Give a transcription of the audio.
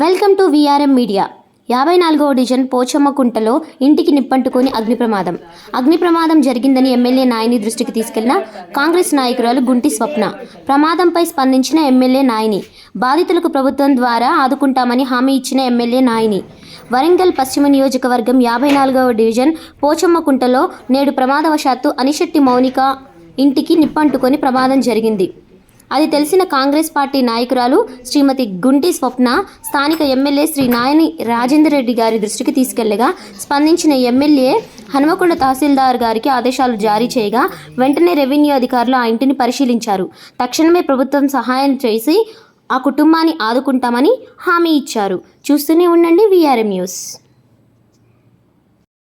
Welcome to VRM media యాభై నాలుగవ division పోచమ్మకుంటలో ఇంటికి నిప్పంటుకొని అగ్ని ప్రమాదం. అగ్ని ప్రమాదం జరిగిందని ఎమ్మెల్యే నాయని దృష్టికి తీసుకెళ్ళిన కాంగ్రెస్ నాయకురాలు గుంటి స్వప్న. ప్రమాదంపై స్పందించిన ఎమ్మెల్యే నాయని. బాధితులకు ప్రభుత్వం ద్వారా ఆదుకుంటామని హామీ ఇచ్చిన ఎమ్మెల్యే నాయని. వరంగల్ పశ్చిమ నియోజకవర్గం యాభై నాలుగవ డివిజన్ పోచమ్మకుంటలో నేడు ప్రమాదవశాత్తు అనిశెట్టి మౌనిక ఇంటికి నిప్పంటుకొని ప్రమాదం జరిగింది. అది తెలిసిన కాంగ్రెస్ పార్టీ నాయకురాలు శ్రీమతి గుంటి స్వప్న స్థానిక ఎమ్మెల్యే శ్రీ నాయని రాజేందర్ రెడ్డి గారి దృష్టికి తీసుకెళ్ళగా స్పందించిన ఎమ్మెల్యే హనుమకొండ తహసీల్దార్ గారికి ఆదేశాలు జారీ చేయగా వెంటనే రెవెన్యూ అధికారులు ఆ ఇంటిని పరిశీలించారు. తక్షణమే ప్రభుత్వం సహాయం చేసి ఆ కుటుంబాన్ని ఆదుకుంటామని హామీ ఇచ్చారు. చూస్తూనే ఉండండి విఆర్ఎం న్యూస్